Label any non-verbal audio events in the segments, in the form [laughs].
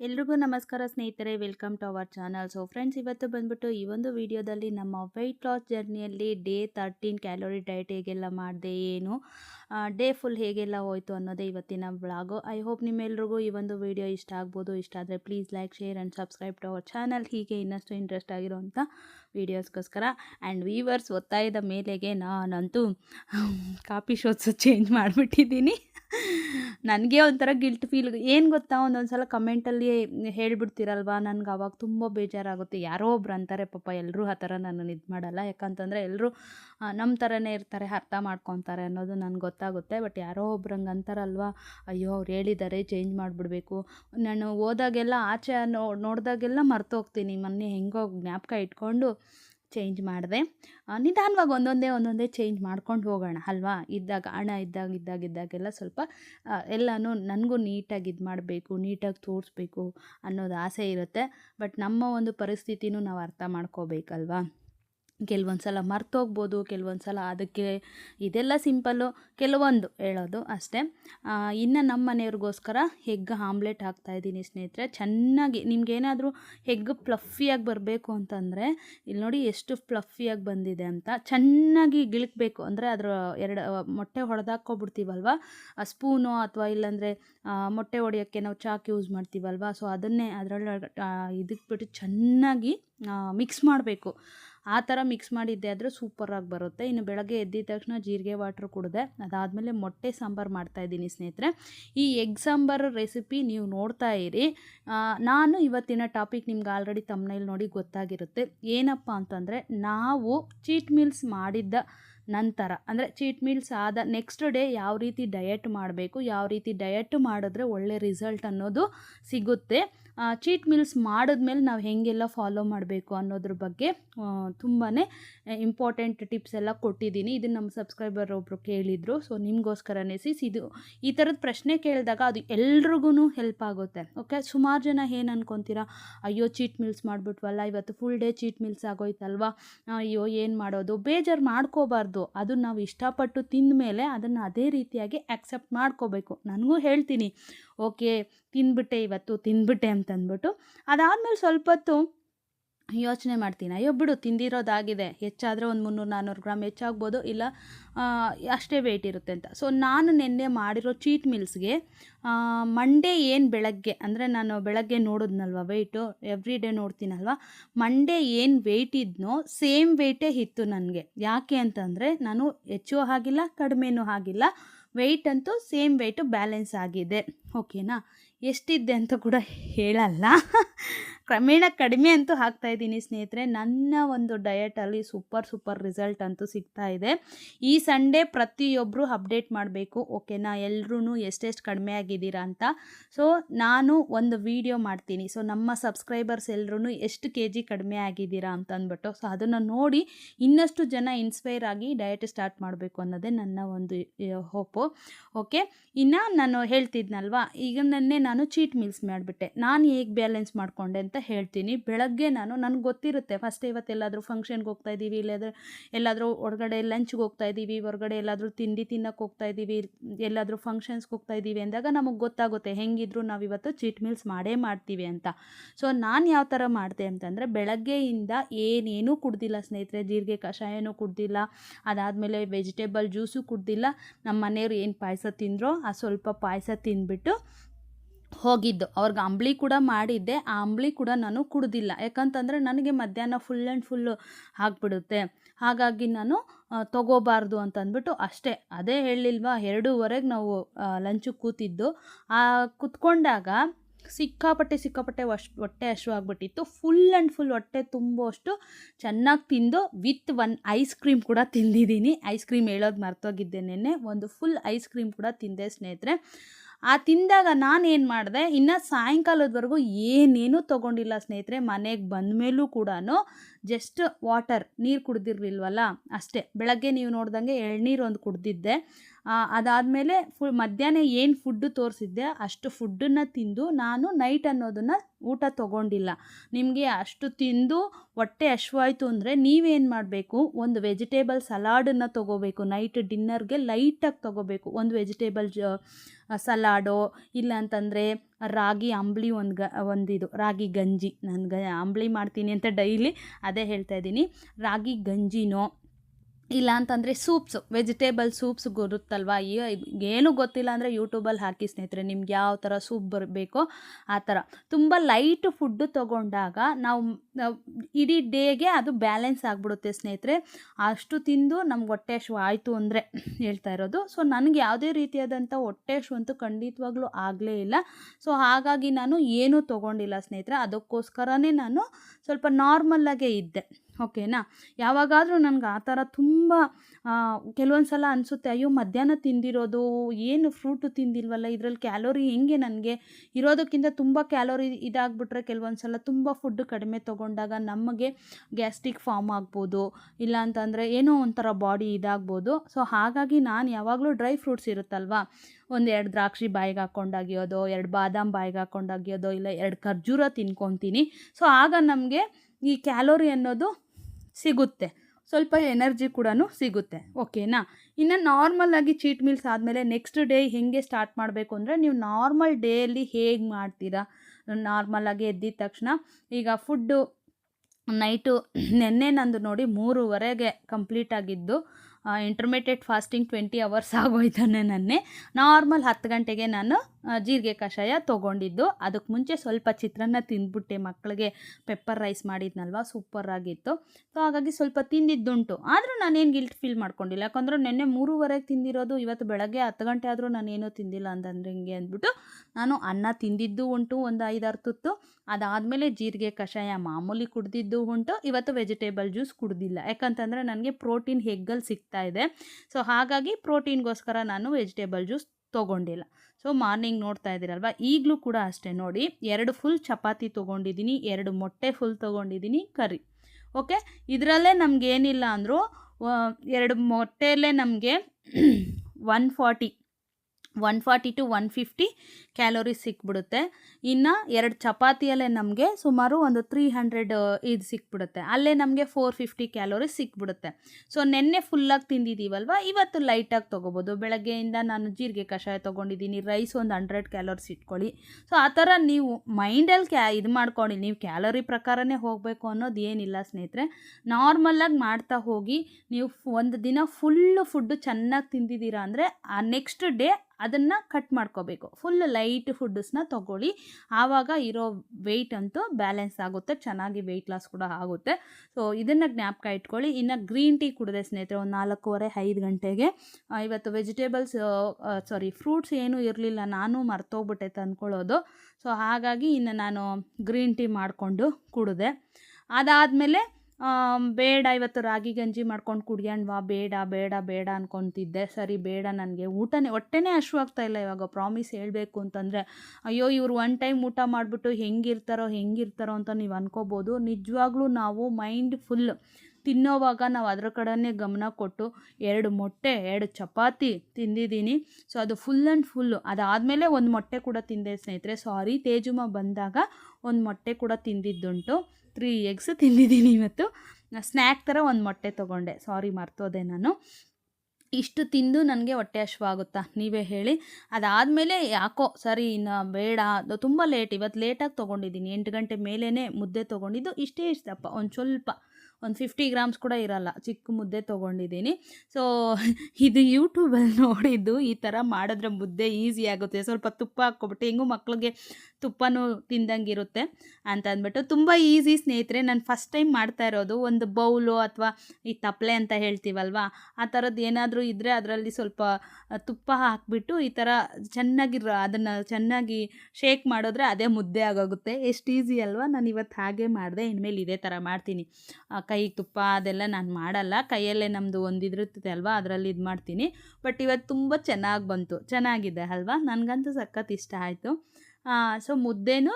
ಎಲ್ರಿಗೂ ನಮಸ್ಕಾರ ಸ್ನೇಹಿತರೆ, welcome to our channel. So friends ಇವತ್ತು ಬಂದ್ಬಿಟ್ಟು ಈ ಒಂದು ವಿಡಿಯೋದಲ್ಲಿ ನಮ್ಮ ವೆಯ್ಟ್ ಲಾಸ್ ಜರ್ನಿಯಲ್ಲಿ ಡೇ ತರ್ಟೀನ್ ಕ್ಯಾಲೋರಿ ಡಯಟ್ ಹೇಗೆಲ್ಲ ಮಾಡಿದೆ, ಏನು ಡೇ ಫುಲ್ ಹೇಗೆಲ್ಲ ಹೋಯಿತು ಅನ್ನೋದೇ ಇವತ್ತಿನ ಬ್ಲಾಗು ಐ ಹೋಪ್ ನಿಮ್ಮೆಲ್ರಿಗೂ ಈ ಒಂದು ವಿಡಿಯೋ ಇಷ್ಟ ಆಗ್ಬೋದು. ಇಷ್ಟ ಆದರೆ please like share and subscribe to our channel ಹೀಗೆ ಇನ್ನಷ್ಟು ಇಂಟ್ರೆಸ್ಟ್ ಆಗಿರೋಂಥ ವೀಡಿಯೋಸ್ಗೋಸ್ಕರ ಆ್ಯಂಡ್ ವೀವರ್ಸ್ ಒತ್ತಾಯದ ಮೇಲೆಗೆ ನಾನಂತೂ ಕಾಪಿ ಶೋಸ್ ಚೇಂಜ್ ಮಾಡಿಬಿಟ್ಟಿದ್ದೀನಿ. ನನಗೆ ಒಂಥರ ಗಿಲ್ಟ್ ಫೀಲ್ ಏನು ಗೊತ್ತಾ? ಒಂದೊಂದು ಸಲ ಕಮೆಂಟಲ್ಲಿ ಹೇಳಿಬಿಡ್ತೀರಲ್ವಾ? ನನಗೆ ಅವಾಗ ತುಂಬ ಬೇಜಾರಾಗುತ್ತೆ. ಯಾರೋ ಒಬ್ರು ಅಂತಾರೆ, ಪಾಪ ಎಲ್ಲರೂ ಆ ಥರ ನಾನು ಇದು ಮಾಡಲ್ಲ ಯಾಕಂತಂದರೆ ಎಲ್ಲರೂ ನಮ್ಮ ಥರನೇ ಇರ್ತಾರೆ, ಅರ್ಥ ಮಾಡ್ಕೊತಾರೆ ಅನ್ನೋದು ನನಗೆ ಗೊತ್ತಾಗುತ್ತೆ. ಬಟ್ ಯಾರೋ ಒಬ್ರು ಹಂಗೆ ಅಂತಾರಲ್ವ, ಅಯ್ಯೋ, ಅವ್ರು ಹೇಳಿದ್ದಾರೆ ಚೇಂಜ್ ಮಾಡಿಬಿಡ್ಬೇಕು. ನಾನು ಹೋದಾಗೆಲ್ಲ ಆಚೆ ನೋಡಿದಾಗೆಲ್ಲ ಮರ್ತೋಗ್ತೀನಿ. ಮೊನ್ನೆ ಹೆಂಗೋ ಜ್ಞಾಪಕ ಇಟ್ಕೊಂಡು ಚೇಂಜ್ ಮಾಡಿದೆ. ನಿಧಾನವಾಗಿ ಒಂದೊಂದೇ ಒಂದೊಂದೇ ಚೇಂಜ್ ಮಾಡ್ಕೊಂಡು ಹೋಗೋಣ, ಅಲ್ವಾ? ಇದ್ದಾಗ, ಹಣ ಇದ್ದಾಗ ಇದ್ದಾಗ, ಇದ್ದಾಗೆಲ್ಲ ಸ್ವಲ್ಪ ಎಲ್ಲನೂ ನನಗೂ ನೀಟಾಗಿ ಇದು ಮಾಡಬೇಕು, ನೀಟಾಗಿ ತೋರಿಸ್ಬೇಕು ಅನ್ನೋದು ಆಸೆ ಇರುತ್ತೆ. ಬಟ್ ನಮ್ಮ ಒಂದು ಪರಿಸ್ಥಿತಿನೂ ನಾವು ಅರ್ಥ ಮಾಡ್ಕೋಬೇಕಲ್ವಾ? ಕೆಲವೊಂದು ಸಲ ಮರ್ತೋಗ್ಬೋದು ಕೆಲವೊಂದು ಸಲ ಅದಕ್ಕೆ ಇದೆಲ್ಲ ಸಿಂಪಲ್ಲು. ಕೆಲವೊಂದು ಹೇಳೋದು ಅಷ್ಟೇ. ಇನ್ನು ನಮ್ಮ ಮನೆಯವ್ರಿಗೋಸ್ಕರ ಹೆಗ್ ಆಮ್ಲೆಟ್ ಹಾಕ್ತಾಯಿದ್ದೀನಿ ಸ್ನೇಹಿತರೆ. ಚೆನ್ನಾಗಿ ನಿಮಗೇನಾದರೂ ಹೆಗ್ ಫ್ಲಫಿಯಾಗಿ ಬರಬೇಕು ಅಂತಂದರೆ, ಇಲ್ಲಿ ನೋಡಿ ಎಷ್ಟು ಫ್ಲಫಿಯಾಗಿ ಬಂದಿದೆ ಅಂತ. ಚೆನ್ನಾಗಿ ಗಿಳಕ್ಬೇಕು. ಅಂದರೆ ಅದರ ಎರಡು, ಮೊಟ್ಟೆ ಹೊಡೆದಾಕ್ಕೊಬಿಡ್ತೀವಲ್ವ? ಆ ಸ್ಪೂನು ಅಥವಾ ಇಲ್ಲಾಂದರೆ ಮೊಟ್ಟೆ ಹೊಡೆಯೋಕ್ಕೆ ನಾವು ಚಾಕ್ ಯೂಸ್ ಮಾಡ್ತೀವಲ್ವ? ಸೊ ಅದನ್ನೇ ಅದರಲ್ಲಿ ಇದಕ್ಕೆ ಬಿಟ್ಟು ಚೆನ್ನಾಗಿ ಮಿಕ್ಸ್ ಮಾಡಬೇಕು. ಆ ಥರ ಮಿಕ್ಸ್ ಮಾಡಿದ್ದೆ ಆದರೆ ಸೂಪರಾಗಿ ಬರುತ್ತೆ. ಇನ್ನು ಬೆಳಗ್ಗೆ ಎದ್ದಿದ ತಕ್ಷಣ ಜೀರಿಗೆ ವಾಟ್ರ್ ಕುಡಿದೆ, ಅದಾದಮೇಲೆ ಮೊಟ್ಟೆ ಸಾಂಬಾರು ಮಾಡ್ತಾಯಿದ್ದೀನಿ ಸ್ನೇಹಿತರೆ. ಈ ಎಗ್ ಸಾಂಬಾರ್ ರೆಸಿಪಿ ನೀವು ನೋಡ್ತಾ ಇರಿ. ನಾನು ಇವತ್ತಿನ ಟಾಪಿಕ್ ನಿಮ್ಗೆ ಆಲ್ರೆಡಿ ತಮ್ಮನೇಲಿ ನೋಡಿ ಗೊತ್ತಾಗಿರುತ್ತೆ. ಏನಪ್ಪ ಅಂತಂದರೆ, ನಾವು ಚೀಟ್ ಮೀಲ್ಸ್ ಮಾಡಿದ್ದ ನಂತರ, ಅಂದರೆ ಚೀಟ್ ಮೀಲ್ಸ್ ಆದ ನೆಕ್ಸ್ಟ್ ಡೇ ಯಾವ ರೀತಿ ಡಯಟ್ ಮಾಡಬೇಕು, ಯಾವ ರೀತಿ ಡಯಟ್ ಮಾಡಿದ್ರೆ ಒಳ್ಳೆ ರಿಸಲ್ಟ್ ಅನ್ನೋದು ಸಿಗುತ್ತೆ. ಚೀಟ್ ಮೀಲ್ಸ್ ಮಾಡಿದ್ಮೇಲೆ ನಾವು ಹೇಗೆಲ್ಲ ಫಾಲೋ ಮಾಡಬೇಕು ಅನ್ನೋದ್ರ ಬಗ್ಗೆ ತುಂಬಾ ಇಂಪಾರ್ಟೆಂಟ್ ಟಿಪ್ಸ್ ಎಲ್ಲ ಕೊಟ್ಟಿದ್ದೀನಿ. ಇದನ್ನು ನಮ್ಮ ಸಬ್ಸ್ಕ್ರೈಬರ್ ಒಬ್ಬರು ಕೇಳಿದರು ಸೊ ನಿಮಗೋಸ್ಕರನೇ ಸಿಸ್ ಇದು ಈ ಥರದ ಪ್ರಶ್ನೆ ಕೇಳಿದಾಗ ಅದು ಎಲ್ರಿಗೂ ಹೆಲ್ಪ್ ಆಗುತ್ತೆ. ಓಕೆ ಸುಮಾರು ಜನ ಏನು ಅನ್ಕೊತೀರಾ? ಅಯ್ಯೋ ಚೀಟ್ ಮೀಲ್ಸ್ ಮಾಡಿಬಿಟ್ವಲ್ಲ, ಇವತ್ತು ಫುಲ್ ಡೇ ಚೀಟ್ ಮೀಲ್ಸ್ ಆಗೋಯ್ತಲ್ವಾ? ಅಯ್ಯೋ, ಏನು ಮಾಡೋದು? ಬೇಜಾರು ಮಾಡ್ಕೋಬಾರ್ದು. ಅದು ನಾವು ಇಷ್ಟಪಟ್ಟು ತಿಂದ ಮೇಲೆ ಅದನ್ನು ಅದೇ ರೀತಿಯಾಗಿ ಆಕ್ಸೆಪ್ಟ್ ಮಾಡ್ಕೋಬೇಕು. ನನಗೂ ಹೇಳ್ತೀನಿ. ಓಕೆ ತಿಂದ್ಬಿಟ್ಟೆ ಇವತ್ತು ತಿಂದ್ಬಿಟ್ಟೆ ಅಂತಂದ್ಬಿಟ್ಟು, ಅದಾದಮೇಲೆ ಸ್ವಲ್ಪ ಹೊತ್ತು ಯೋಚನೆ ಮಾಡ್ತೀನಿ. ಅಯ್ಯೋ ಬಿಡು, ತಿಂದಿರೋದಾಗಿದೆ. ಹೆಚ್ಚಾದರೆ ಒಂದು ಮುನ್ನೂರು ನಾನ್ನೂರು ಗ್ರಾಮ್ ಹೆಚ್ಚಾಗ್ಬೋದು, ಇಲ್ಲ ಅಷ್ಟೇ ವೆಯ್ಟ್ ಇರುತ್ತೆ ಅಂತ. ಸೊ ನಾನು ನಿನ್ನೆ ಮಾಡಿರೋ ಚೀಟ್ ಮೀಲ್ಸ್ಗೆ ಮಂಡೇ ಏನು ಬೆಳಗ್ಗೆ, ಅಂದರೆ ನಾನು ಬೆಳಗ್ಗೆ ನೋಡಿದ್ನಲ್ವ ವೆಯ್ಟು ಎವ್ರಿ ಡೇ ನೋಡ್ತೀನಲ್ವ ಮಂಡೇ ಏನು ವೆಯ್ಟ್ ಇದ್ನೋ ಸೇಮ್ ವೆಯ್ಟೇ ಇತ್ತು ನನಗೆ. ಯಾಕೆ ಅಂತಂದರೆ, ನಾನು ಹೆಚ್ಚು ಆಗಿಲ್ಲ, ಕಡಿಮೆನೂ ಆಗಿಲ್ಲ ವೆಯ್ಟ್ ಅಂತೂ ಸೇಮ್ ವೆಯ್ಟು ಬ್ಯಾಲೆನ್ಸ್ ಆಗಿದೆ. ಓಕೆನಾ ಎಷ್ಟಿದ್ದೆ ಅಂತ ಕೂಡ ಹೇಳಲ್ಲ. ಕ್ರಮೇಣ ಕಡಿಮೆ ಅಂತೂ ಆಗ್ತಾ ಇದ್ದೀನಿ ಸ್ನೇಹಿತರೆ. ನನ್ನ ಒಂದು ಡಯಟಲ್ಲಿ ಸೂಪರ್ ಸೂಪರ್ ರಿಸಲ್ಟ್ ಅಂತೂ ಸಿಗ್ತಾ ಇದೆ. ಈ ಸಂಡೇ ಪ್ರತಿಯೊಬ್ಬರು ಅಪ್ಡೇಟ್ ಮಾಡಬೇಕು. ಓಕೆನಾ ಎಲ್ಲರೂ ಎಷ್ಟೆಷ್ಟು ಕಡಿಮೆ ಆಗಿದ್ದೀರಾ ಅಂತ. ಸೊ ನಾನು ಒಂದು ವಿಡಿಯೋ ಮಾಡ್ತೀನಿ. ಸೊ ನಮ್ಮ ಸಬ್ಸ್ಕ್ರೈಬರ್ಸ್ ಎಲ್ಲರೂ ಎಷ್ಟು ಕೆ ಜಿ ಕಡಿಮೆ ಆಗಿದ್ದೀರಾ ಅಂತ ಅಂದ್ಬಿಟ್ಟು. ಸೊ ಅದನ್ನು ನೋಡಿ ಇನ್ನಷ್ಟು ಜನ ಇನ್ಸ್ಪೈರ್ ಆಗಿ ಡಯಟ್ ಸ್ಟಾರ್ಟ್ ಮಾಡಬೇಕು ಅನ್ನೋದೇ ನನ್ನ ಒಂದು ಹೋಪು ಓಕೆ ಇನ್ನು ನಾನು ಹೇಳ್ತಿದ್ನಲ್ವಾ? ಈಗ ನನ್ನೇ ನಾನು ಚೀಟ್ ಮೀಲ್ಸ್ ಮಾಡಿಬಿಟ್ಟೆ. ನಾನು ಹೇಗೆ ಬ್ಯಾಲೆನ್ಸ್ ಮಾಡಿಕೊಂಡೆ ಅಂತ ಹೇಳ್ತೀನಿ. ಬೆಳಗ್ಗೆ ನಾನು, ನನಗೆ ಗೊತ್ತಿರುತ್ತೆ. ಫಸ್ಟ್ ಇವತ್ತೆಲ್ಲಾದರೂ ಫಂಕ್ಷನ್ಗೆ ಹೋಗ್ತಾ ಇದ್ದೀವಿ ಇಲ್ಲಾಂದರೆ ಎಲ್ಲಾದರೂ ಹೊರಗಡೆ ಲಂಚ್ಗೆ ಹೋಗ್ತಾ ಇದ್ದೀವಿ ಹೊರಗಡೆ ಎಲ್ಲಾದರೂ ತಿಂಡಿ ತಿನ್ನಕ್ಕೆ ಹೋಗ್ತಾ ಇದ್ದೀವಿ ಎಲ್ಲಾದರೂ ಫಂಕ್ಷನ್ಸ್ಗೆ ಹೋಗ್ತಾ ಇದ್ದೀವಿ ಅಂದಾಗ ನಮಗೆ ಗೊತ್ತಾಗುತ್ತೆ ಹೆಂಗಿದ್ರು ನಾವು ಇವತ್ತು ಚೀಟ್ ಮೀಲ್ಸ್ ಮಾಡೇ ಮಾಡ್ತೀವಿ ಅಂತ. ಸೊ ನಾನು ಯಾವ ಥರ ಮಾಡಿದೆ ಅಂತಂದರೆ ಬೆಳಗ್ಗೆಯಿಂದ ಏನೇನೂ ಕುಡ್ದಿಲ್ಲ ಸ್ನೇಹಿತರೆ. ಜೀರಿಗೆ ಕಷಾಯನೂ ಕುಡ್ದಿಲ್ಲ. ಅದಾದಮೇಲೆ ವೆಜಿಟೇಬಲ್ ಜ್ಯೂಸು ಕುಡ್ದಿಲ್ಲ. ನಮ್ಮ ಮನೆಯವ್ರು ಏನು ಪಾಯಸ ತಿಂದ್ರೋ, ಆ ಸ್ವಲ್ಪ ಪಾಯಸ ತಿಂದ್ಬಿಟ್ಟು ಹೋಗಿದ್ದು. ಅವ್ರಿಗೆ ಅಂಬಳಿ ಕೂಡ ಮಾಡಿದ್ದೆ. ಆ ಅಂಬಳಿ ಕೂಡ ನಾನು ಕುಡ್ದಿಲ್ಲ. ಯಾಕಂತಂದರೆ ನನಗೆ ಮಧ್ಯಾಹ್ನ ಫುಲ್ ಆ್ಯಂಡ್ ಫುಲ್ಲು ಆಗಿಬಿಡುತ್ತೆ. ಹಾಗಾಗಿ ನಾನು ತಗೋಬಾರ್ದು ಅಂತ ಅಂದ್ಬಿಟ್ಟು ಅಷ್ಟೇ. ಅದೇ ಹೇಳಿಲ್ವಾ, ಎರಡೂವರೆಗೆ ನಾವು ಲಂಚು ಕೂತಿದ್ದು. ಆ, ಕೂತ್ಕೊಂಡಾಗ ಸಿಕ್ಕಾಪಟ್ಟೆ ಸಿಕ್ಕಾಪಟ್ಟೆ ವಶ್, ಹೊಟ್ಟೆ ಹಶು ಆಗಿಬಿಟ್ಟಿತ್ತು. ಫುಲ್ ಆ್ಯಂಡ್ ಫುಲ್ ಹೊಟ್ಟೆ ತುಂಬುವಷ್ಟು ಚೆನ್ನಾಗಿ ತಿಂದು ವಿತ್ ಒನ್ ಐಸ್ ಕ್ರೀಮ್ ಕೂಡ ತಿಂದಿದ್ದೀನಿ. ಐಸ್ ಕ್ರೀಮ್ ಹೇಳೋದು ಮರ್ತೋಗಿದ್ದೆ ನೆನ್ನೆ. ಒಂದು ಫುಲ್ ಐಸ್ ಕ್ರೀಮ್ ಕೂಡ ತಿಂದೆ ಸ್ನೇಹಿತರೆ. ಆ ತಿಂದಾಗ ನಾನು ಏನು ಮಾಡಿದೆ, ಇನ್ನು ಸಾಯಂಕಾಲದವರೆಗೂ ಏನೇನೂ ತೊಗೊಂಡಿಲ್ಲ ಸ್ನೇಹಿತರೆ, ಮನೆಗೆ ಬಂದ ಮೇಲೂ ಕೂಡ ಜಸ್ಟ್ ವಾಟರ್ ನೀರು ಕುಡ್ದಿರ್ಲಿಲ್ವಲ್ಲ, ಅಷ್ಟೇ. ಬೆಳಗ್ಗೆ ನೀವು ನೋಡ್ದಂಗೆ ಎಳ್ನೀರು ಒಂದು ಕುಡ್ದಿದ್ದೆ. ಅದಾದಮೇಲೆ ಫು, ಮಧ್ಯಾಹ್ನ ಏನು ಫುಡ್ಡು ತೋರಿಸಿದ್ದೆ ಅಷ್ಟು ಫುಡ್ಡನ್ನು ತಿಂದು ನಾನು ನೈಟ್ ಅನ್ನೋದನ್ನು ಊಟ ತೊಗೊಂಡಿಲ್ಲ. ನಿಮಗೆ ಅಷ್ಟು ತಿಂದು ಹೊಟ್ಟೆ ಹಶ್ವಾಯಿತು ಅಂದರೆ ನೀವೇನು ಮಾಡಬೇಕು? ಒಂದು ವೆಜಿಟೇಬಲ್ ಸಲಾಡನ್ನು ತೊಗೋಬೇಕು ನೈಟ್ ಡಿನ್ನರ್ಗೆ ಲೈಟಾಗಿ ತೊಗೋಬೇಕು. ಒಂದು ವೆಜಿಟೇಬಲ್ ಜ ಸಲಾಡೋ ಇಲ್ಲ ಅಂತಂದರೆ ರಾಗಿ ಅಂಬ್ಲಿ ಒಂದು ಗ, ಒಂದಿದು, ರಾಗಿ ಗಂಜಿ. ನಾನು ಗ ಅಂಬಲಿ ಮಾಡ್ತೀನಿ ಅಂತ ಡೈಲಿ ಅದೇ ಹೇಳ್ತಾ ಇದ್ದೀನಿ. ರಾಗಿ ಗಂಜಿನೋ ಇಲ್ಲ ಅಂತಂದರೆ ಸೂಪ್ಸು ವೆಜಿಟೇಬಲ್ ಸೂಪ್ಸ್ ಬರುತ್ತಲ್ವ? ಏನು ಗೊತ್ತಿಲ್ಲ ಅಂದರೆ ಯೂಟ್ಯೂಬಲ್ಲಿ ಹಾಕಿ ಸ್ನೇಹಿತರೆ, ನಿಮ್ಗೆ ಯಾವ ಥರ ಸೂಪ್ ಬರಬೇಕೋ ಆ ಥರ. ತುಂಬ ಲೈಟ್ ಫುಡ್ಡು ತೊಗೊಂಡಾಗ ನಾವು ಇಡೀ ಡೇಗೆ ಅದು ಬ್ಯಾಲೆನ್ಸ್ ಆಗಿಬಿಡುತ್ತೆ ಸ್ನೇಹಿತರೆ. ಅಷ್ಟು ತಿಂದು ನಮ್ಗೆ ಹೊಟ್ಟೆ ಶು ಆಯಿತು ಅಂದರೆ ಹೇಳ್ತಾ ಇರೋದು. ಸೊ ನನಗೆ ಯಾವುದೇ ರೀತಿಯಾದಂಥ ಹೊಟ್ಟೆ ಶು ಅಂತೂ ಖಂಡಿತವಾಗ್ಲೂ ಆಗಲೇ ಇಲ್ಲ. ಸೊ ಹಾಗಾಗಿ ನಾನು ಏನೂ ತೊಗೊಂಡಿಲ್ಲ ಸ್ನೇಹಿತರೆ. ಅದಕ್ಕೋಸ್ಕರನೇ ನಾನು ಸ್ವಲ್ಪ ನಾರ್ಮಲ್ಲಾಗೇ ಇದ್ದೆ. ಓಕೆನಾ? ಯಾವಾಗಾದರೂ ನನಗೆ ಆ ಥರ ತುಂಬ ಕೆಲವೊಂದು ಸಲ ಅನಿಸುತ್ತೆ, ಅಯ್ಯೋ, ಮಧ್ಯಾಹ್ನ ತಿಂದಿರೋದು, ಏನು ಫ್ರೂಟು ತಿಂದಿಲ್ವಲ್ಲ, ಇದರಲ್ಲಿ ಕ್ಯಾಲೋರಿ ಹೆಂಗೆ ನನಗೆ? ಇರೋದಕ್ಕಿಂತ ತುಂಬ ಕ್ಯಾಲೋರಿ ಇದಾಗ್ಬಿಟ್ರೆ ಕೆಲವೊಂದು ಸಲ ತುಂಬ ಫುಡ್ ಕಡಿಮೆ ತೊಗೊಂಡಾಗ ನಮಗೆ ಗ್ಯಾಸ್ಟ್ರಿಕ್ ಫಾರ್ಮ್ ಆಗ್ಬೋದು, ಇಲ್ಲ ಅಂತಂದರೆ ಏನೋ ಒಂಥರ ಬಾಡಿ ಇದಾಗ್ಬೋದು. ಸೊ, ಹಾಗಾಗಿ ನಾನು ಯಾವಾಗಲೂ ಡ್ರೈ ಫ್ರೂಟ್ಸ್ ಇರುತ್ತಲ್ವಾ? ಒಂದು ಎರಡು ದ್ರಾಕ್ಷಿ ಬಾಯಿಗೆ ಹಾಕ್ಕೊಂಡಾಗಿಯೋದು, ಎರಡು ಬಾದಾಮ್ ಬಾಯಿಗೆ ಹಾಕ್ಕೊಂಡಾಗಿಯೋದು, ಇಲ್ಲ ಎರಡು ಖರ್ಜೂರ ತಿನ್ಕೊತೀನಿ. ಸೊ, ಆಗ ನಮಗೆ ಈ ಕ್ಯಾಲೋರಿ ಅನ್ನೋದು ಸಿಗುತ್ತೆ. ಸ್ವಲ್ಪ ಎನರ್ಜಿ ಕೂಡ ಸಿಗುತ್ತೆ. ಓಕೆನಾ? ಇನ್ನು ನಾರ್ಮಲಾಗಿ ಚೀಟ್ ಮೀಲ್ಸ್ ಆದಮೇಲೆ ನೆಕ್ಸ್ಟ್ ಡೇ ಹೇಗೆ ಸ್ಟಾರ್ಟ್ ಮಾಡಬೇಕು ಅಂದರೆ ನೀವು ನಾರ್ಮಲ್ ಡೇಯಲ್ಲಿ ಹೇಗೆ ಮಾಡ್ತೀರಾ? ನಾರ್ಮಲಾಗಿ ಎದ್ದಿದ ತಕ್ಷಣ ಈಗ ಫುಡ್ಡು ನೈಟು ನೆನ್ನೆ ನಂದು ನೋಡಿ ಮೂರುವರೆಗೆ ಕಂಪ್ಲೀಟ್ ಆಗಿದ್ದು ಇಂಟರ್ಮಿಟೆಡ್ ಫಾಸ್ಟಿಂಗ್ ಟ್ವೆಂಟಿ ಅವರ್ಸ್ ಆಗೋಯ್ತಾನೆ ನನ್ನೆ. ನಾರ್ಮಲ್ ಹತ್ತು ಗಂಟೆಗೆ ನಾನು ಜೀರಿಗೆ ಕಷಾಯ ತೊಗೊಂಡಿದ್ದು. ಅದಕ್ಕೆ ಮುಂಚೆ ಸ್ವಲ್ಪ ಚಿತ್ರಾನ್ನ ತಿಂದ್ಬಿಟ್ಟೆ ಮಕ್ಕಳಿಗೆ ಪೆಪ್ಪರ್ ರೈಸ್ ಮಾಡಿದ್ನಲ್ವ ಸೂಪರಾಗಿತ್ತು ಸೊ ಹಾಗಾಗಿ ಸ್ವಲ್ಪ ತಿಂದಿದ್ದುಂಟು. ಆದರೂ ನಾನೇನು ಗಿಲ್ಟ್ ಫೀಲ್ ಮಾಡ್ಕೊಂಡಿಲ್ಲ. ಯಾಕಂದ್ರೆ ನೆನ್ನೆ ಮೂರುವರೆಗೆ ತಿಂದಿರೋದು, ಇವತ್ತು ಬೆಳಗ್ಗೆ ಹತ್ತು ಗಂಟೆ ಆದರೂ ನಾನೇನೂ ತಿಂದಿಲ್ಲ ಅಂತಂದ್ರೆ ಹಿಂಗೆ ಅಂದ್ಬಿಟ್ಟು ನಾನು ಅನ್ನ ತಿಂದಿದ್ದು ಉಂಟು, ಒಂದು ಐದಾರು ತುತ್ತು. ಅದಾದಮೇಲೆ ಜೀರಿಗೆ ಕಷಾಯ ಮಾಮೂಲಿ ಕುಡ್ದಿದ್ದು ಉಂಟು. ಇವತ್ತು ವೆಜಿಟೇಬಲ್ ಜ್ಯೂಸ್ ಕುಡ್ದಿಲ್ಲ. ಯಾಕಂತಂದರೆ ನನಗೆ ಪ್ರೋಟೀನ್ ಹೆಗ್ಗಲ್ಲಿ ಸಿಗ್ತಾ ಇದೆ. ಸೊ ಹಾಗಾಗಿ ಪ್ರೋಟೀನ್ಗೋಸ್ಕರ ನಾನು ವೆಜಿಟೇಬಲ್ ಜ್ಯೂಸ್ ತೊಗೊಂಡಿಲ್ಲ. ಸೊ ಮಾರ್ನಿಂಗ್ ನೋಡ್ತಾ ಇದ್ದೀರಲ್ವ? ಈಗಲೂ ಕೂಡ ಅಷ್ಟೇ ನೋಡಿ, ಎರಡು ಫುಲ್ ಚಪಾತಿ ತೊಗೊಂಡಿದ್ದೀನಿ, ಎರಡು ಮೊಟ್ಟೆ ಫುಲ್ ತೊಗೊಂಡಿದ್ದೀನಿ, ಕರಿ. ಓಕೆ ಇದರಲ್ಲೇ ನಮಗೇನಿಲ್ಲ ಅಂದರೂ ಎರಡು ಮೊಟ್ಟೆಯಲ್ಲೇ ನಮಗೆ one forty one forty two one fifty calorie ಸಿಕ್ಬಿಡುತ್ತೆ. ಇನ್ನು ಎರಡು ಚಪಾತಿಯಲ್ಲೇ ನಮಗೆ ಸುಮಾರು ಒಂದು ತ್ರೀ ಹಂಡ್ರೆಡ್ ಇದು ಸಿಕ್ಬಿಡುತ್ತೆ. ಅಲ್ಲೇ ನಮಗೆ ಫೋರ್ ಫಿಫ್ಟಿ ಕ್ಯಾಲೋರಿ ಸಿಕ್ಬಿಡುತ್ತೆ. ಸೊ ನೆನ್ನೆ ಫುಲ್ಲಾಗಿ ತಿಂದಿದ್ದೀವಲ್ವ ಇವತ್ತು ಲೈಟಾಗಿ ತೊಗೋಬೋದು. ಬೆಳಗ್ಗೆಯಿಂದ ನಾನು ಜೀರಿಗೆ ಕಷಾಯ ತೊಗೊಂಡಿದ್ದೀನಿ. ರೈಸ್ ಒಂದು ಹಂಡ್ರೆಡ್ ಕ್ಯಾಲೋರಿಸ್ ಇಟ್ಕೊಳ್ಳಿ. ಸೊ ಆ ಥರ ನೀವು ಮೈಂಡಲ್ಲಿ ಕ್ಯಾ, ಇದು ಮಾಡ್ಕೊಂಡು ನೀವು ಕ್ಯಾಲೋರಿ ಪ್ರಕಾರನೇ ಹೋಗಬೇಕು ಅನ್ನೋದು ಏನಿಲ್ಲ ಸ್ನೇಹಿತರೆ. ನಾರ್ಮಲ್ಲಾಗಿ ಮಾಡ್ತಾ ಹೋಗಿ ನೀವು ಒಂದು ದಿನ ಫುಲ್ಲು ಫುಡ್ಡು ಚೆನ್ನಾಗಿ ತಿಂದಿದ್ದೀರಾ ಅಂದರೆ, ಆ ನೆಕ್ಸ್ಟ್ ಡೇ ಅದನ್ನು ಕಟ್ ಮಾಡ್ಕೋಬೇಕು. ಫುಲ್ ಲೈಟ್ ಫುಡ್ಸ್ನ ತೊಗೊಳ್ಳಿ. ಆವಾಗ ಇರೋ ವೆಯ್ಟ್ ಅಂತೂ ಬ್ಯಾಲೆನ್ಸ್ ಆಗುತ್ತೆ. ಚೆನ್ನಾಗಿ ವೆಯ್ಟ್ ಲಾಸ್ ಕೂಡ ಆಗುತ್ತೆ. ಸೊ ಇದನ್ನು ಜ್ಞಾಪಕ ಇಟ್ಕೊಳ್ಳಿ. ಇನ್ನು ಗ್ರೀನ್ ಟೀ ಕುಡಿದೆ ಸ್ನೇಹಿತರೆ ಒಂದು ನಾಲ್ಕೂವರೆ, ಐದು ಗಂಟೆಗೆ ಇವತ್ತು ವೆಜಿಟೇಬಲ್ಸ್ ಸಾರಿ ಫ್ರೂಟ್ಸ್ ಏನೂ ಇರಲಿಲ್ಲ. ನಾನು ಮರ್ತೋಗ್ಬಿಟ್ಟೆ ತಂದ್ಕೊಳ್ಳೋದು ಸೊ ಹಾಗಾಗಿ ಇನ್ನು ನಾನು ಗ್ರೀನ್ ಟೀ ಮಾಡಿಕೊಂಡು ಕುಡಿದೆ. ಅದಾದಮೇಲೆ ಬೇಡ, ಇವತ್ತು ರಾಗಿ ಗಂಜಿ ಮಾಡ್ಕೊಂಡು ಕುಡಿಯೋಣವಾ? ಬೇಡ ಬೇಡ ಬೇಡ ಅನ್ಕೊತಿದ್ದೆ. ಸರಿ, ಬೇಡ ನನಗೆ. ಊಟನೇ, ಹೊಟ್ಟೆನೇ ಇಲ್ಲ ಇವಾಗ. ಪ್ರಾಮಿಸ್ ಹೇಳಬೇಕು ಅಂತಂದರೆ, ಅಯ್ಯೋ, ಇವರು ಒನ್ ಟೈಮ್ ಊಟ ಮಾಡಿಬಿಟ್ಟು ಹೆಂಗಿರ್ತಾರೋ ಹೆಂಗಿರ್ತಾರೋ ಅಂತ ನೀವು ಅನ್ಕೋಬೋದು. ನಿಜವಾಗ್ಲೂ ನಾವು ಮೈಂಡ್ ಫುಲ್ ತಿನ್ನೋವಾಗ ನಾವು ಅದರ ಕಡೆನೇ ಗಮನ ಕೊಟ್ಟು ಎರಡು ಮೊಟ್ಟೆ, ಎರಡು ಚಪಾತಿ ತಿಂದಿದ್ದೀನಿ. ಸೊ ಅದು ಫುಲ್ ಆ್ಯಂಡ್ ಫುಲ್ಲು ಅದಾದಮೇಲೆ ಒಂದು ಮೊಟ್ಟೆ ಕೂಡ ತಿಂದೆ ಸ್ನೇಹಿತರೆ. ಸಾರಿ ತೇಜುಮ ಬಂದಾಗ ಒಂದು ಮೊಟ್ಟೆ ಕೂಡ ತಿಂದಿದ್ದುಂಟು. ತ್ರೀ ಎಗ್ಸ್ ತಿಂದಿದ್ದೀನಿ ಇವತ್ತು. ಸ್ನ್ಯಾಕ್ ಥರ ಒಂದು ಮೊಟ್ಟೆ ತೊಗೊಂಡೆ. ಸಾರಿ ಮರ್ತೋದೆ ನಾನು. ಇಷ್ಟು ತಿಂದು ನನಗೆ ಹೊಟ್ಟೆ ಹಶ್ವಾಗುತ್ತಾ? ನೀವೇ ಹೇಳಿ. ಅದಾದಮೇಲೆ ಯಾಕೋ, ಸರಿ, ಇನ್ನು ಬೇಡ. ತುಂಬ ಲೇಟ್. ಇವತ್ತು ಲೇಟಾಗಿ ತೊಗೊಂಡಿದ್ದೀನಿ. ಎಂಟು ಗಂಟೆ ಮೇಲೇ ಮುದ್ದೆ ತೊಗೊಂಡಿದ್ದು. ಇಷ್ಟೇ ಇಷ್ಟಪ್ಪ. ಒಂದು ಸ್ವಲ್ಪ, ಒಂದು ಫಿಫ್ಟಿ ಗ್ರಾಮ್ಸ್ ಕೂಡ ಇರಲ್ಲ. ಚಿಕ್ಕ ಮುದ್ದೆ ತೊಗೊಂಡಿದ್ದೀನಿ. ಸೊ ಇದು ಯೂಟ್ಯೂಬಲ್ಲಿ ನೋಡಿದ್ದು ಈ ಥರ ಮಾಡಿದ್ರೆ ಮುದ್ದೆ ಈಸಿ ಆಗುತ್ತೆ. ಸ್ವಲ್ಪ ತುಪ್ಪ ಹಾಕ್ಕೊಬಿಟ್ಟು ಹೆಂಗೂ ಮಕ್ಳಿಗೆ ತುಪ್ಪನೂ ತಿಂದಂಗಿರುತ್ತೆ ಅಂತ ಅಂದ್ಬಿಟ್ಟು ತುಂಬ ಈಸಿ ಸ್ನೇಹಿತರೆ, ನಾನು ಫಸ್ಟ್ ಟೈಮ್ ಮಾಡ್ತಾ ಇರೋದು. ಒಂದು ಬೌಲು ಅಥವಾ ಈ ತಪ್ಪಲೆ ಅಂತ ಹೇಳ್ತೀವಲ್ವ, ಆ ಥರದ್ದು ಏನಾದರೂ ಇದ್ದರೆ ಅದರಲ್ಲಿ ಸ್ವಲ್ಪ ತುಪ್ಪ ಹಾಕಿಬಿಟ್ಟು ಈ ಥರ ಚೆನ್ನಾಗಿ ಅದನ್ನು ಚೆನ್ನಾಗಿ ಶೇಕ್ ಮಾಡಿದ್ರೆ ಅದೇ ಮುದ್ದೆ ಆಗೋಗುತ್ತೆ. ಎಷ್ಟು ಈಸಿ ಅಲ್ವಾ? ನಾನು ಇವತ್ತು ಹಾಗೆ ಮಾಡಿದೆ, ಇನ್ಮೇಲೆ ಇದೇ ಥರ ಮಾಡ್ತೀನಿ. ಕೈಗೆ ತುಪ್ಪ ಅದೆಲ್ಲ ನಾನು ಮಾಡಲ್ಲ. ಕೈಯಲ್ಲೇ ನಮ್ಮದು ಒಂದು ಇದಿರುತ್ತೆ ಅಲ್ವಾ, ಅದರಲ್ಲಿ ಇದು ಮಾಡ್ತೀನಿ. ಬಟ್ ಇವತ್ತು ತುಂಬ ಚೆನ್ನಾಗಿ ಬಂತು. ಚೆನ್ನಾಗಿದೆ ಅಲ್ವಾ? ನನಗಂತೂ ಸಖತ್ ಇಷ್ಟ ಆಯಿತು. ಸೊ ಮುದ್ದೆನೂ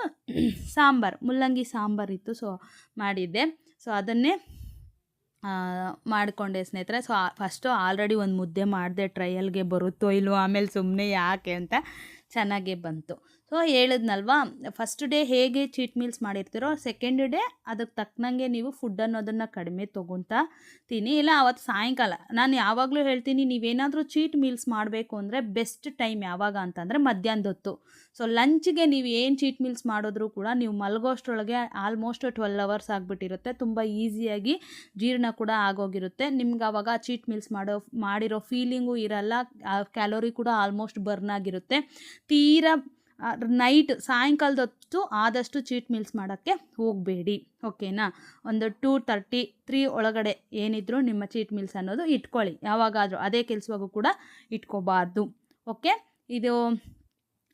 ಸಾಂಬಾರು ಮುಲ್ಲಂಗಿ ಸಾಂಬಾರು ಇತ್ತು ಸೊ ಮಾಡಿದ್ದೆ. ಸೊ ಅದನ್ನೇ ಮಾಡಿಕೊಂಡೆ ಸ್ನೇಹಿತರೆ. ಸೊ ಫಸ್ಟು ಆಲ್ರೆಡಿ ಒಂದು ಮುದ್ದೆ ಮಾಡಿದೆ ಟ್ರಯಲ್ಗೆ ಬರುತ್ತೋ ಇಲ್ವೋ ಆಮೇಲೆ ಸುಮ್ಮನೆ ಯಾಕೆ ಅಂತ ಚೆನ್ನಾಗೇ ಬಂತು. ಸೊ ಹೇಳಿದ್ನಲ್ವಾ ಫಸ್ಟ್ ಡೇ ಹೇಗೆ ಚೀಟ್ ಮೀಲ್ಸ್ ಮಾಡಿರ್ತೀರೋ ಸೆಕೆಂಡ್ ಡೇ ಅದಕ್ಕೆ ತಕ್ಕನಂಗೆ ನೀವು ಫುಡ್ ಅನ್ನೋದನ್ನು ಕಡಿಮೆ ತೊಗೊತಾ ತಿನ್ನಿ. ಇಲ್ಲ, ಅವತ್ತು ಸಾಯಂಕಾಲ. ನಾನು ಯಾವಾಗಲೂ ಹೇಳ್ತೀನಿ, ನೀವೇನಾದರೂ ಚೀಟ್ ಮೀಲ್ಸ್ ಮಾಡಬೇಕು ಅಂದರೆ ಬೆಸ್ಟ್ ಟೈಮ್ ಯಾವಾಗ ಅಂತಂದರೆ ಮಧ್ಯಾಹ್ನದ ಹೊತ್ತು. ಸೊ ಲಂಚ್ಗೆ ನೀವು ಏನು ಚೀಟ್ ಮೀಲ್ಸ್ ಮಾಡಿದ್ರೂ ಕೂಡ ನೀವು ಮಲಗೋಷ್ಟ್ರೊಳಗೆ ಆಲ್ಮೋಸ್ಟ್ ಟ್ವೆಲ್ ಅವರ್ಸ್ ಆಗಿಬಿಟ್ಟಿರುತ್ತೆ. ತುಂಬ ಈಸಿಯಾಗಿ ಜೀರ್ಣ ಕೂಡ ಆಗೋಗಿರುತ್ತೆ. ನಿಮ್ಗೆ ಆವಾಗ ಚೀಟ್ ಮೀಲ್ಸ್ ಮಾಡೋ, ಮಾಡಿರೋ ಫೀಲಿಂಗು ಇರಲ್ಲ. ಕ್ಯಾಲೋರಿ ಕೂಡ ಆಲ್ಮೋಸ್ಟ್ ಬರ್ನ್ ಆಗಿರುತ್ತೆ. ತೀರಾ ನೈಟ್ ಸಾಯಂಕಾಲದ ಹೊತ್ತು ಆದಷ್ಟು ಚೀಟ್ ಮೀಲ್ಸ್ ಮಾಡೋಕ್ಕೆ ಹೋಗಬೇಡಿ ಓಕೆನಾ ಒಂದು ಟೂ ತರ್ಟಿ ತ್ರೀ ಒಳಗಡೆ ಏನಿದ್ರು ನಿಮ್ಮ ಚೀಟ್ ಮೀಲ್ಸ್ ಅನ್ನೋದು ಇಟ್ಕೊಳ್ಳಿ. ಯಾವಾಗಾದರೂ ಅದೇ ಕೆಲಸವಾಗೂ ಕೂಡ ಇಟ್ಕೋಬಾರ್ದು ಓಕೆ ಇದು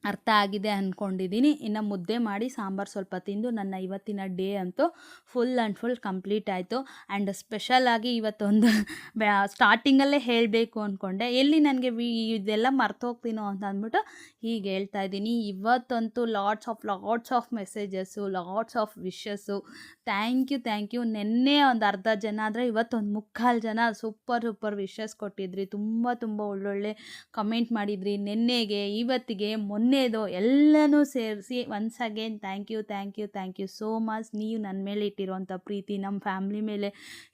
ಅರ್ಥ ಆಗಿದೆ ಅಂದ್ಕೊಂಡಿದ್ದೀನಿ ಇನ್ನು ಮುದ್ದೆ ಮಾಡಿ ಸಾಂಬಾರು ಸ್ವಲ್ಪ ತಿಂದು ನನ್ನ ಇವತ್ತಿನ ಡೇ ಅಂತೂ ಫುಲ್ ಆ್ಯಂಡ್ ಫುಲ್ ಕಂಪ್ಲೀಟ್ ಆಯಿತು. ಆ್ಯಂಡ್ ಸ್ಪೆಷಲಾಗಿ ಇವತ್ತೊಂದು [laughs] ಸ್ಟಾರ್ಟಿಂಗಲ್ಲೇ ಹೇಳಬೇಕು ಅಂದ್ಕೊಂಡೆ ಎಲ್ಲಿ ನನಗೆ ಇದೆಲ್ಲ ಮರ್ತೋಗ್ತೀನೋ ಅಂತ ಅಂದ್ಬಿಟ್ಟು ಹೀಗೆ ಹೇಳ್ತಾ ಇದ್ದೀನಿ. ಇವತ್ತಂತೂ lots of lots of messages lots of wishes thank you thank you ನಿನ್ನೆ ಒಂದು ಅರ್ಧ ಜನ ಆದರೆ ಇವತ್ತೊಂದು ಮುಕ್ಕಾಲು ಜನ ಸೂಪರ್ ಸೂಪರ್ ವಿಶಸ್ ಕೊಟ್ಟಿದ್ರಿ. ತುಂಬ ತುಂಬ ಒಳ್ಳೊಳ್ಳೆ ಕಮೆಂಟ್ ಮಾಡಿದ್ರಿ. ನಿನ್ನೆಗೆ, ಇವತ್ತಿಗೆ ಮೊನ್ನೆದು ಎಲ್ಲನೂ ಸೇರಿಸಿ once again thank you thank you thank you so much ನೀವು ನನ್ನ ಮೇಲೆ ಇಟ್ಟಿರೋವಂಥ ಪ್ರೀತಿ ನಮ್ಮ ಫ್ಯಾಮ್ಲಿ ಮೇಲೆ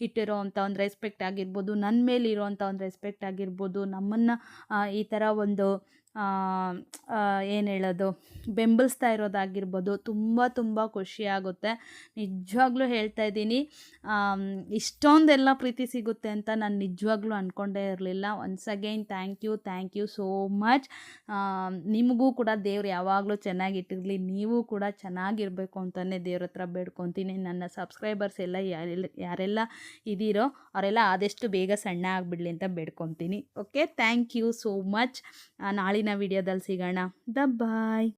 ಇಟ್ಟಿರೋವಂಥ ಒಂದು ರೆಸ್ಪೆಕ್ಟ್ ಆಗಿರ್ಬೋದು ನನ್ನ ಮೇಲೆ ಇರೋವಂಥ ಒಂದು ರೆಸ್ಪೆಕ್ಟ್ ಆಗಿರ್ಬೋದು, ನಮ್ಮನ್ನು ಈ ಥರ ಒಂದು ಏನು ಹೇಳೋದು? ಬೆಂಬಲಿಸ್ತಾ ಇರೋದಾಗಿರ್ಬೋದು. ತುಂಬ ತುಂಬ ಖುಷಿಯಾಗುತ್ತೆ ನಿಜವಾಗ್ಲೂ ಹೇಳ್ತಾ ಇದ್ದೀನಿ. ಇಷ್ಟೊಂದೆಲ್ಲ ಪ್ರೀತಿ ಸಿಗುತ್ತೆ ಅಂತ ನಾನು ನಿಜವಾಗ್ಲೂ ಅಂದ್ಕೊಂಡೇ ಇರಲಿಲ್ಲ. Once again thank you thank you so much ನಿಮಗೂ ಕೂಡ ದೇವ್ರು ಯಾವಾಗಲೂ ಚೆನ್ನಾಗಿಟ್ಟಿರಲಿ. ನೀವು ಕೂಡ ಚೆನ್ನಾಗಿರಬೇಕು ಅಂತಲೇ ದೇವ್ರ ಹತ್ರ ಬೇಡ್ಕೊತೀನಿ. ನನ್ನ ಸಬ್ಸ್ಕ್ರೈಬರ್ಸ್ ಎಲ್ಲ ಯಾರೆಲ್ಲ ಯಾರೆಲ್ಲ ಇದ್ದೀರೋ ಅವರೆಲ್ಲ ಆದಷ್ಟು ಬೇಗ ಸಣ್ಣ ಆಗಿಬಿಡ್ಲಿ ಅಂತ ಬೇಡ್ಕೊತೀನಿ. Okay thank you so much ನಾಳಿನ ವಿಡಿಯೋದಲ್ಲಿ ಸಿಗೋಣ. ದ ಬಾಯ್.